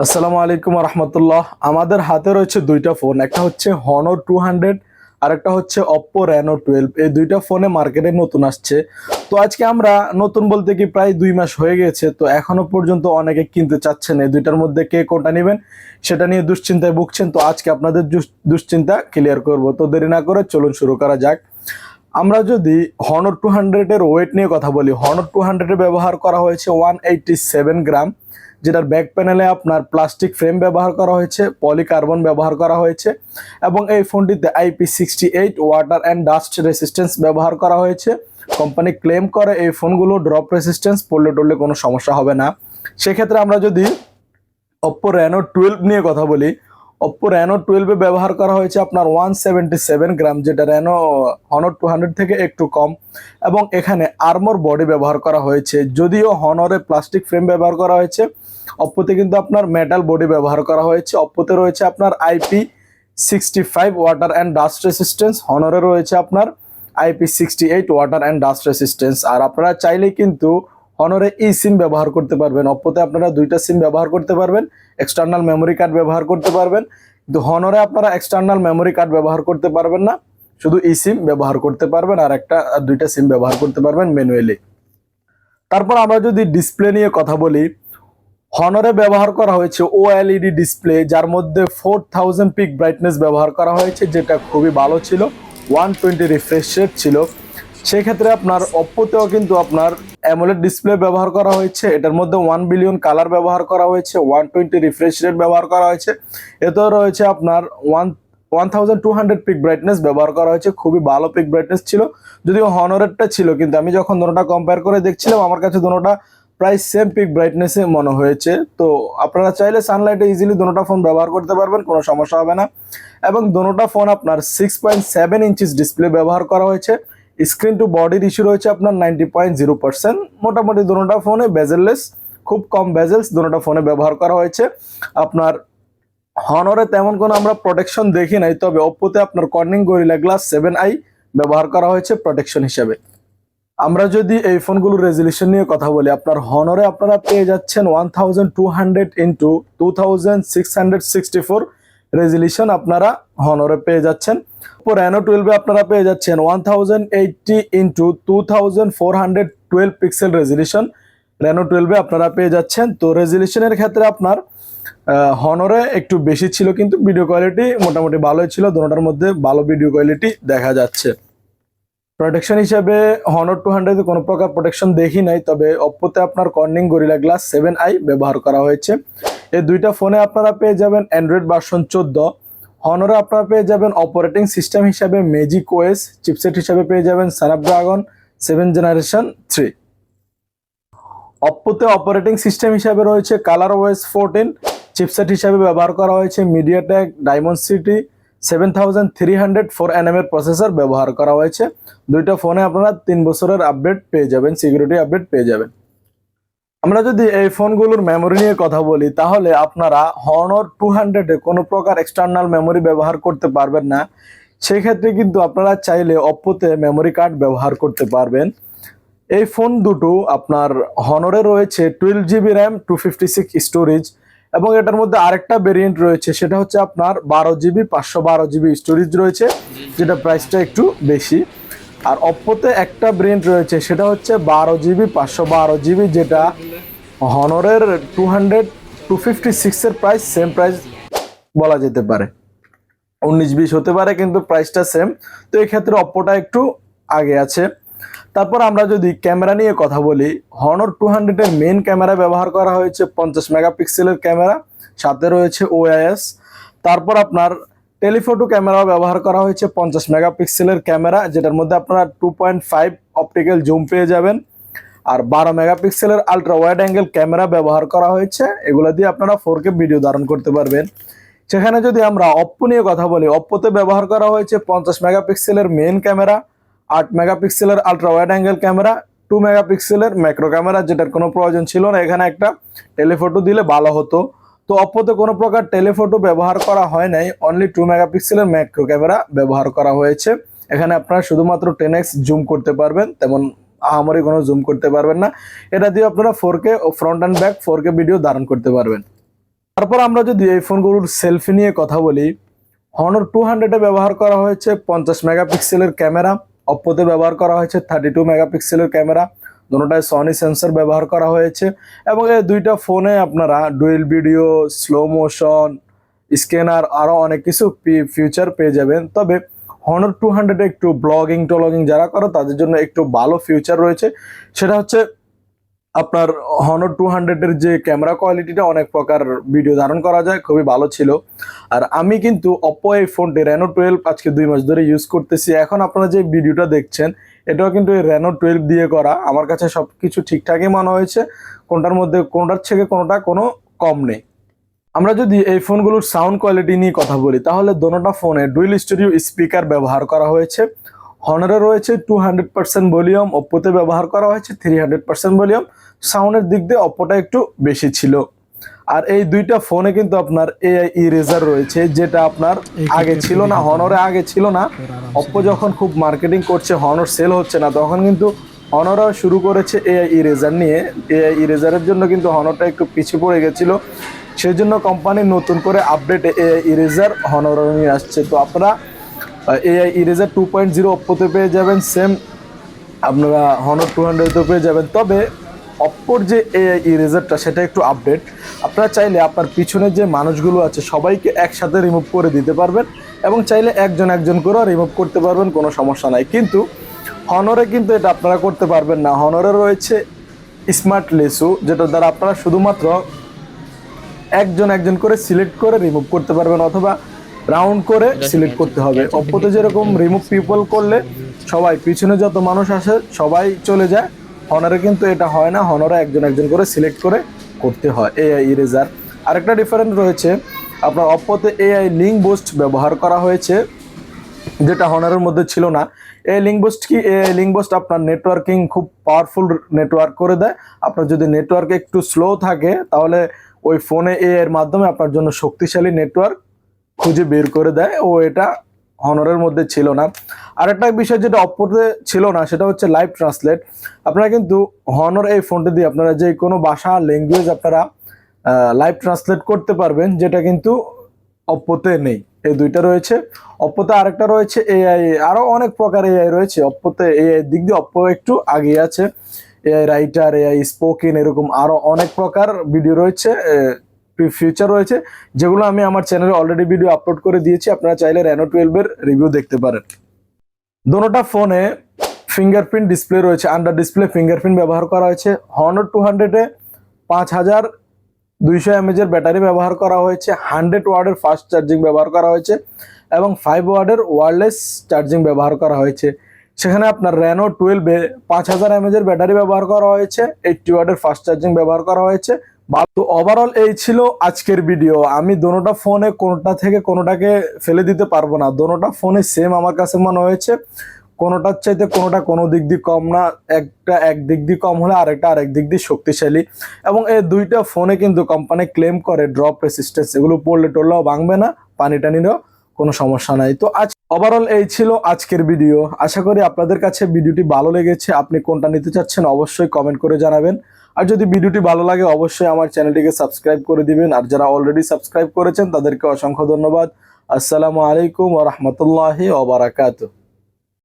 আসসালামু আলাইকুম রহমতুল্লাহ। আমাদের হাতে রয়েছে দুইটা ফোন, একটা হচ্ছে হনর টু হান্ড্রেড আর একটা হচ্ছে অপ্পো রেনো টুয়েলভ এই দুইটা ফোনে মার্কেটে নতুন আসছে। তো আজকে আমরা নতুন বলতে কি প্রায় দুই মাস হয়ে গেছে, তো এখনও পর্যন্ত অনেকে কিনতে চাচ্ছেন। এই দুইটার মধ্যে কে কোনটা নেবেন সেটা নিয়ে দুশ্চিন্তায় ভুগছেন, তো আজকে আপনাদের দুশ- দুশ্চিন্তা ক্লিয়ার করব। তো দেরি না করে চলুন শুরু করা যাক। আমরা যদি হনর টু হান্ড্রেডের ওয়েট নিয়ে কথা বলি হনর টু হান্ড্রেডে ব্যবহার করা হয়েছে ওয়ান এইটটি সেভেন গ্রাম যেটার ব্যাক প্যানেলে আপনার প্লাস্টিক ফ্রেম ব্যবহার করা হয়েছে পলিকার্বন ব্যবহার করা হয়েছে, এবং এই ফোনটিতে IP sixty eight water and dust resistance ব্যবহার করা হয়েছে। কোম্পানি ক্লেম করে এই ফোনগুলো ড্রপ রেসিস্ট্যান্স পড়লে টড়লে কোনো সমস্যা হবে না। সেক্ষেত্রে আমরা যদি অপ্পো রেনো টুয়েলভ নিয়ে কথা বলি অপ্পো রেনো টুয়েলভে ব্যবহার করা হয়েছে আপনার ওয়ান সেভেন্টি সেভেন গ্রাম যেটা রেনো হনর টু হান্ড্রেড থেকে একটু কম, এবং এখানে আর্মর বডি ব্যবহার করা হয়েছে। যদিও হনরে প্লাস্টিক ফ্রেম ব্যবহার করা হয়েছে অপ্পোতে কিন্তু আপনার মেটাল বডি ব্যবহার করা হয়েছে। অপ্পোতে রয়েছে আপনার IP sixty five water and dust resistance হনরে রয়েছে আপনার IP sixty eight water and dust resistance আর আপনারা চাইলেই কিন্তু হনরে ই সিম ব্যবহার করতে পারবেন। অপ্পোতে আপনারা দুইটা সিম ব্যবহার করতে পারবেন। এক্সটার্নাল মেমোরি কার্ড ব্যবহার করতে পারবেন। কিন্তু হনরে আপনারা এক্সটার্নাল মেমোরি কার্ড ব্যবহার করতে পারবেন না। শুধু ই সিম ব্যবহার করতে পারবেন আর একটা, দুইটা সিম ব্যবহার করতে পারবেন ম্যানুয়ালি তারপর আমরা যদি ডিসপ্লে নিয়ে কথা বলি হনরে ব্যবহার করা হয়েছে ওএলইডি ডিসপ্লে যার মধ্যে ফোর থাউজেন্ড পিক ব্রাইটনেস ব্যবহার করা হয়েছে, যেটা খুবই ভালো ছিল ওয়ান টোয়েন্টি রিফ্রেশ রেট ছিল। সেক্ষেত্রে আপনার অপ্পোতেও কিন্তু আপনার অ্যামোলেড ডিসপ্লে ব্যবহার করা হয়েছে, এটার মধ্যে ওয়ান বিলিয়ন কালার ব্যবহার করা হয়েছে ওয়ান টোয়েন্টি রিফ্রেশ রেট ব্যবহার করা হয়েছে। এতেও রয়েছে আপনার one one thousand two hundred peak brightness ব্যবহার করা হয়েছে, খুবই ভালো পিক ব্রাইটনেস ছিল। যদিও হনরেরটা ছিল, কিন্তু আমি যখন দুটোটা কম্পেয়ার করে দেখছিলাম, আমার কাছে দুটোটা প্রায় সেম পিক ব্রাইটনেসে মনে হয়েছে। তো আপনারা চাইলে সানলাইটে ইজিলি দুটোটা ফোন ব্যবহার করতে পারবেন, কোনো সমস্যা হবে না। এবং দুটোটা ফোন আপনার six point seven inches display ব্যবহার করা হয়েছে। স্ক্রিন টু বডির ইস্যু রয়েছে আপনার নাইনটি পয়েন্ট জিরো পার্সেন্ট মোটামুটি দুটোটা ফোনে বেজেললেস খুব কম বেজেলস দুটোটা ফোনে ব্যবহার করা হয়েছে। আপনার হনরে তেমন কোনো আমরা প্রোটেকশন দেখি নাই, তবে অপ্পোতে আপনার Corning Gorilla Glass seven i ব্যবহার করা হয়েছে প্রোটেকশন হিসেবে। আমরা যদি এই ফোনগুলোর রেজলিউশন নিয়ে কথা বলি, আপনার হনরে আপনারা পেয়ে যাচ্ছেন one thousand two hundred into two thousand six hundred sixty four resolution আপনারা হনরে পেয়ে যাচ্ছেন। রেনো টুয়েলভে আপনারা পেয়ে যাচ্ছেন one thousand eighty into two thousand four hundred twelve pixel resolution Reno টুয়েলভে আপনারা পেয়ে যাচ্ছেন। তো রেজলিউশনের ক্ষেত্রে আপনার হনরে একটু বেশি ছিল, কিন্তু ভিডিও কোয়ালিটি মোটামুটি ভালোই ছিল। দুটোটার মধ্যে ভালো ভিডিও কোয়ালিটি দেখা যাচ্ছে। প্রোটেকশন হিসেবে হনর টু হান্ড্রেডে কোনো প্রকার প্রোটেকশন দেখি নাই, তবে অপ্পোতে আপনার Corning Gorilla Glass seven i ব্যবহার করা হয়েছে। এই দুইটা ফোনে আপনারা পেয়ে যাবেন অ্যান্ড্রয়েড ভার্সন চোদ্দ। হনরে আপনারা পেয়ে যাবেন অপারেটিং সিস্টেম হিসাবে ম্যাজিক ওয়েস চিপসেট হিসাবে পেয়ে যাবেন স্ন্যাপড্রাগন সেভেন জেনারেশন থ্রি অপ্পোতে অপারেটিং সিস্টেম হিসাবে রয়েছে কালার ওয়েস ফোরটিন চিপসেট হিসাবে ব্যবহার করা হয়েছে MediaTek Dimensity seven thousand three hundred four processor ব্যবহার করা হয়েছে। দুইটা ফোনে আপনারা তিন বছরের আপডেট পেয়ে যাবেন সিকিউরিটি আপডেট পেয়ে যাবেন। আমরা যদি এই ফোনগুলোর মেমোরি নিয়ে কথা বলি, তাহলে আপনারা হনর টু হান্ড্রেডে কোনো প্রকার এক্সটার্নাল মেমোরি ব্যবহার করতে পারবেন না। সেই ক্ষেত্রে কিন্তু আপনারা চাইলে অপ্পোতে মেমোরি কার্ড ব্যবহার করতে পারবেন। এই ফোন দুটো আপনার হনরে রয়েছে twelve GB RAM two fifty six storage এবং এটার মধ্যে আরেকটা ভেরিয়েন্ট রয়েছে, সেটা হচ্ছে আপনার বারো জিবি পাঁচশো বারো জিবি স্টোরেজ রয়েছে, যেটা প্রাইসটা একটু বেশি। আর অপ্পোতে একটা ভেরিয়েন্ট রয়েছে, সেটা হচ্ছে বারো জিবি পাঁচশো বারো জিবি যেটা হনরের টু হান্ড্রেড টু ফিফটি সিক্সের প্রাইস সেম প্রাইস বলা যেতে পারে। উনিশ, বিশ হতে পারে, কিন্তু প্রাইসটা সেম তো এক্ষেত্রে অপ্পোটা একটু আগে আছে। তারপর আমরা যদি ক্যামেরা নিয়ে কথা বলি হনর টু হান্ড্রেডের মেন ক্যামেরা ব্যবহার করা হয়েছে পঞ্চাশ মেগাপিক্সেলের ক্যামেরা, সাথে রয়েছে ওআইএস তারপর আপনার টেলিফোটো ক্যামেরাও ব্যবহার করা হয়েছে পঞ্চাশ মেগাপিক্সেলের ক্যামেরা, যেটার মধ্যে আপনারা two point five optical zoom পেয়ে যাবেন, আর বারো মেগাপিক্সেলের আলট্রা ওয়াইড অ্যাঙ্গেল ক্যামেরা ব্যবহার করা হয়েছে, এগুলো দিয়ে আপনারা ফোর ভিডিও ধারণ করতে পারবেন। সেখানে যদি আমরা অপ্পো নিয়ে কথা বলি অপ্পোতে ব্যবহার করা হয়েছে পঞ্চাশ মেগাপিক্সেলের মেন ক্যামেরা আট মেগাপিক্সেলের ultra wide angle camera two মেগাপিক্সেলের ম্যাক্রো ক্যামেরা যেটার কোনো প্রয়োজন ছিল না। এখানে একটা টেলিফোটো দিলে ভালো হতো। তো অপ্পোতে কোনো প্রকার টেলিফোটো ব্যবহার করা হয় নাই। অনলি টু মেগাপিক্সেলের ম্যাক্রো ক্যামেরা ব্যবহার করা হয়েছে। এখানে আপনারা শুধুমাত্র টেন এক্স জুম করতে পারবেন। তেমন আহামরি কোনো জুম করতে পারবেন না। এটা দিয়ে আপনারা four K front and back four K video ধারণ করতে পারবেন। তারপর আমরা যদি এই ফোনগুলোর সেলফি নিয়ে কথা বলি হনর টু হান্ড্রেডে ব্যবহার করা হয়েছে। পঞ্চাশ মেগাপিক্সেলের ক্যামেরা অপ্পোতে ব্যবহার করা হয়েছে থার্টি টু মেগাপিক্সেলের ক্যামেরা দুটোটায় সনি সেন্সর ব্যবহার করা হয়েছে এবং এই দুইটা ফোনে আপনারা dual video slow motion scanner আরও অনেক কিছু ফিউচার পেয়ে যাবেন। তবে হনর টু হান্ড্রেডে একটু ব্লগিং টলগিং যারা করো তাদের জন্য একটু ভালো ফিউচার রয়েছে। সেটা হচ্ছে আপনার হনর টু হান্ড্রেডের যে ক্যামেরা কোয়ালিটিটা অনেক প্রকার ভিডিও ধারণ করা যায়, খুবই ভালো ছিল। আর আমি কিন্তু অপো এই ফোনটি রেনো টুয়েলভ আজকে দুই মাস ধরে ইউজ করতেছি। এখন আপনারা যে ভিডিওটা দেখছেন, এটাও কিন্তু এই রেনো টুয়েলভ দিয়ে করা। আমার কাছে সব কিছু ঠিকঠাকই মনে হয়েছে। কোনটার মধ্যে, কোনটার থেকে কোনোটা কোনো কম নেই। আমরা যদি এই ফোনগুলোর সাউন্ড কোয়ালিটি নিয়ে কথা বলি, তাহলে দোনোটা ফোনে ডুয়েল স্টুডিও স্পিকার ব্যবহার করা হয়েছে। হনারে রয়েছে টু হান্ড্রেড পার্সেন্ট ভলিউম ওপ্পোতে ব্যবহার করা হয়েছে থ্রি হান্ড্রেড পার্সেন্ট ভলিউম সাউন্ডের দিক দিয়ে অপ্পোটা একটু বেশি ছিল। আর এই দুইটা ফোনে কিন্তু আপনার এআই ইরেজার রয়েছে যেটা আপনার আগে ছিল না হনরে আগে ছিল না। অপ্পো যখন খুব মার্কেটিং করছে হনর সেল হচ্ছে না তখন কিন্তু হনরা শুরু করেছে এআই ইরেজার নিয়ে। এআই ইরেজারের জন্য কিন্তু হনরটা একটু পিছিয়ে পড়ে গেছিল। সেই জন্য কোম্পানি নতুন করে আপডেট এআই ইরেজার হনর নিয়ে আসছে। তো আপনারা AI eraser two point zero অপ্পোতে পেয়ে যাবেন সেম আপনারা হনর টু হান্ড্রেডও পেয়ে যাবেন। তবে অপ্পোর যে এআই ইরেজারটা সেটা একটু আপডেট আপনারা চাইলে আপনার পিছনে যে মানুষগুলো আছে সবাইকে একসাথে রিমুভ করে দিতে পারবেন এবং চাইলে একজন একজন করেও রিমুভ করতে পারবেন কোনো সমস্যা নাই। কিন্তু হনরে কিন্তু এটা আপনারা করতে পারবেন না। হনরে রয়েছে স্মার্ট লেসু যেটা দ্বারা আপনারা শুধুমাত্র একজন একজন করে সিলেক্ট করে রিমুভ করতে পারবেন অথবা রাউন্ড করে সিলেক্ট করতে হবে। অপ্পোতে যেরকম রিমুভ পিপল করলে সবাই পিছনে যত মানুষ আসে সবাই চলে যায়। হনারে কিন্তু এটা হয় না। হনারে একজন একজন করে সিলেক্ট করে করতে হয় এআই ইরেজার আরেকটা ডিফারেন্ট রয়েছে, আপনার অপ্পোতে এআই লিঙ্ক বুস্ট ব্যবহার করা হয়েছে, যেটা হনারের মধ্যে ছিল না। এই লিঙ্ক বুস্ট কি? এই লিঙ্ক বুস্ট আপনার নেটওয়ার্কিং খুব পাওয়ারফুল নেটওয়ার্ক করে দেয়। আপনার যদি নেটওয়ার্ক একটু স্লো থাকে, তাহলে ওই ফোনে এ এর মাধ্যমে আপনার জন্য শক্তিশালী নেটওয়ার্ক খুঁজে বের করে দেয়। ও এটা হনরের মধ্যে ছিল না। আর একটা বিষয় যেটা অপরতে ছিল না, সেটা হচ্ছে লাইভ ট্রান্সলেট আপনারা কিন্তু হনর এই ফোনটি দিয়ে আপনারা যে কোনো ভাষা ল্যাঙ্গুয়েজ আপনারা লাইভ ট্রান্সলেট করতে পারবেন, যেটা কিন্তু অপ্পোতে নেই। এই দুইটা রয়েছে। অপ্পোতে আরেকটা রয়েছে এআই আরও অনেক প্রকার এআই রয়েছে। অপ্পোতে এআই দিক দিয়ে অপ্পো একটু আগে আছে। এআই রাইটার এআই স্পোকেন এরকম আরও অনেক প্রকার ভিডিও রয়েছে ফিউচার রয়েছে, যেগুলো আমি আমার চ্যানেলে অলরেডি ভিডিও আপলোড করে দিয়েছি, আপনারা চাইলে রেনো টুয়েলভের রিভিউ দেখতে পারেন। দোনোটা ফোনে ফিঙ্গারপ্রিন্ট ডিসপ্লে রয়েছে আন্ডার ডিসপ্লে ফিঙ্গারপ্রিন্ট ব্যবহার করা হয়েছে হনর টু হান্ড্রেডে পাঁচ হাজার দুইশো এমএজের ব্যাটারি ব্যবহার করা হয়েছে হান্ড্রেড ওয়ার্ডের ফাস্ট চার্জিং ব্যবহার করা হয়েছে, এবং ফাইভ ওয়ার্ডের ওয়ারলেস চার্জিং ব্যবহার করা হয়েছে। সেখানে আপনার র্যানো টুয়েলভে পাঁচ হাজার এমএজের ব্যাটারি ব্যবহার করা হয়েছে এইটটি ওয়ার্ডের ফাস্ট চার্জিং ব্যবহার করা হয়েছে তো ওভারঅল এই ছিল আজকের ভিডিও আমি দোনোটা ফোনে কোনোটা থেকে কোনোটাকে ফেলে দিতে পারব না। দোনোটা ফোনে সেম আমার কাছে মনে হয়েছে। কোনোটার চাইতে কোনোটা কোনো দিক দিয়ে কম না, একটা এক দিক দিয়ে কম হলে আরেকটা আরেক দিক দিয়ে শক্তিশালী। এবং এই দুইটা ফোনে কিন্তু কোম্পানি ক্লেম করে ড্রপ রেসিস্টেন্স এগুলো পড়লে টললেও ভাঙবে না পানি টানিরও কোনো সমস্যা নাই। তো আজ ওভারঅল এই ছিল আজকের ভিডিও আশা করি আপনাদের কাছে ভিডিওটি ভালো লেগেছে। আপনি কোনটা নিতে চাচ্ছেন অবশ্যই কমেন্ট করে জানাবেন। আর যদি ভিডিওটি ভালো লাগে, অবশ্যই আমার চ্যানেলটিকে সাবস্ক্রাইব করে দিবেন। আর যারা অলরেডি সাবস্ক্রাইব করেছেন, তাদেরকে অসংখ্য ধন্যবাদ। আসসালামু আলাইকুম ওরহমতুল্লাহি ওবরাকাতুহ